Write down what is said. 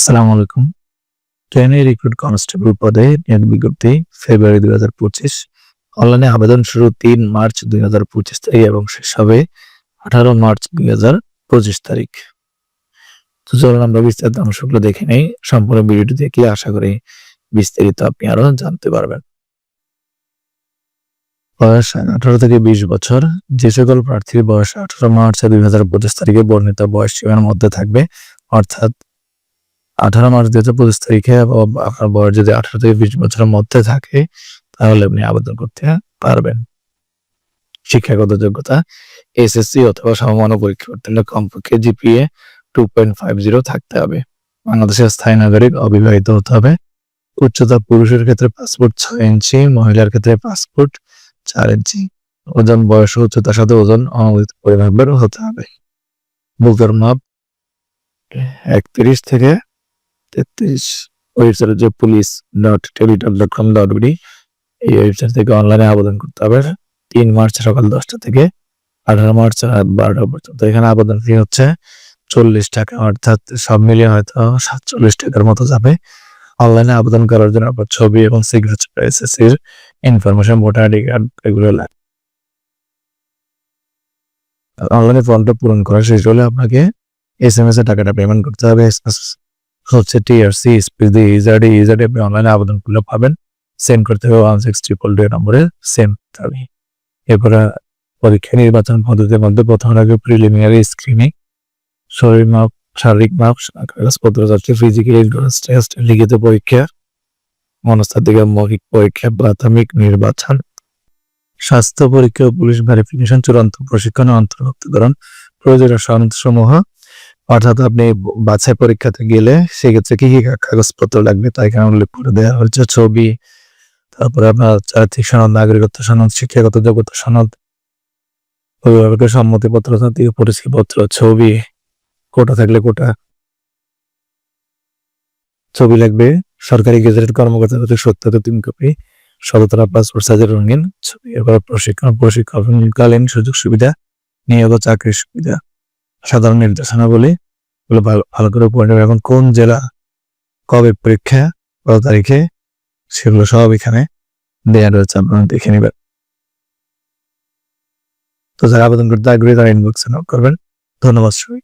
আসসালামু আলাইকুম। ট্রেনে রিক্রুট কনস্টেবল পদে নিয়োগ বিজ্ঞপ্তি ফেব্রুয়ারি দুই হাজার পঁচিশ। অনলাইনে আবেদন শুরু তিন মার্চ দুই হাজার পঁচিশ তারিখ এবং শেষ হবে আঠারো মার্চ দুই হাজার পঁচিশ তারিখ। তো চলুন আমরা বিস্তারিত অংশগুলো দেখে নেই। সম্পূর্ণ ভিডিওটি দেখলে আশা করি বিস্তারিত আপনি আরও জানতে পারবেন। বয়স আঠারো থেকে বিশ বছর। যে সকল প্রার্থীর বয়স আঠারো মার্চ দুই হাজার পঁচিশ তারিখে বর্ণিত বয়স সীমার মধ্যে থাকবে, অর্থাৎ আঠারো মার্চ দুই হাজার পঁচিশ তারিখে আপনার বয়স যদি আঠারো থেকে বিশ বছরের মধ্যে থাকে, তাহলে আপনি আবেদন করতে পারবেন। শিক্ষাগত যোগ্যতা, এসএসসি অথবা সমমান্য পরীক্ষা উত্তীর্ণ কমপক্ষে GPA two point five zero থাকতে হবে। বাংলাদেশের স্থায়ী নাগরিক অবিবাহিত হতে হবে। উচ্চতা পুরুষের ক্ষেত্রে পাসপোর্ট ছয় ইঞ্চি, মহিলার ক্ষেত্রে পাসপোর্ট চার ইঞ্চি। ওজন, বয়স উচ্চতার সাথে ওজন অনুমোদিত পরিমাপের হতে হবে। বুকের মাপ একত্রিশ থেকে তেত্রিশ ওয়েবসাইট যে police dot teletalk dot com dot BD এই ওয়েবসাইট থেকে অনলাইনে আবেদন করতে হবে। তিন মার্চ সকাল দশটা থেকে আঠারো মার্চ রাত বারোটা পর্যন্ত। এখানে আবেদন ফি হচ্ছে চল্লিশ টাকা, অর্থাৎ সব মিলিয়ে হয়তো সাতচল্লিশ টাকার মতো যাবে। অনলাইনে আবেদন করার জন্য আপনার ছবি এবং সিগনেচার এসএসসির ইনফরমেশন ভোটার আইডি কার্ড এগুলো লাগে। অনলাইনে ফর্মটা পূরণ করা শেষ হলে আপনাকে এস এম এস এর টাকাটা পেমেন্ট করতে হবে। SMS হচ্ছে টিআরসি স্পিডি ইজাডি ইজাডি আপনি অনলাইনে আবেদন করলে পাবেন। সেন্ড করতে হবে ওয়ান সিক্স ট্রিপল টু নম্বরে। সেন্ড করতে হবে। এরপরে পরীক্ষা নির্বাচন পদ্ধতির মধ্যে প্রথম আগে প্রিলিমিনারি স্ক্রিনিং শরীর মাপ শারীরিক মাপ কাগজপত্র যাচ্ছে ফিজিক্যাল টেস্ট লিখিত পরীক্ষা, মনস্তাত্ত্বিক মৌখিক পরীক্ষা, প্রাথমিক নির্বাচন। স্বাস্থ্য পরীক্ষা পুলিশ ভেরিফিকেশন চূড়ান্ত প্রশিক্ষণে অন্তর্ভুক্তকরণ প্রয়োজনীয় সনদসমূহ অর্থাৎ আপনি বাছাই পরীক্ষাতে গেলে সেক্ষেত্রে কি কি কাগজপত্র লাগবে তা এখানে উল্লেখ করে দেওয়া হয়েছে। ছবি, তারপরে আপনার আর্থিক সনদ, নাগরিকত্ব সনদ, শিক্ষাগত যোগ্যতা সনদ, অভিভাবকের সম্মতিপত্র, জাতীয় পরিচয়পত্র, ছবি, কোটা থাকলে কোটা। ছবি লাগবে, সরকারি গেজেটেড কর্মকর্তা হতে সত্তর তিন কপি শততলা পাসপোর্ট সাইজের রঙিন ছবি এবার প্রশিক্ষণ, প্রশিক্ষণকালীন সুযোগ সুবিধা, নিয়োগ চাকরির সুবিধা। সাধারণ নির্দেশনাবলী এগুলো ভালো করে পড়ে এখন কোন জেলা কবে পরীক্ষা, কত তারিখে, সেগুলো সব এখানে দেওয়া রয়েছে, আপনারা দেখে নেবেন। তো যারা আবেদন করতে আগ্রহী, তারা ইনবক্সে নক করবেন। ধন্যবাদ সবাই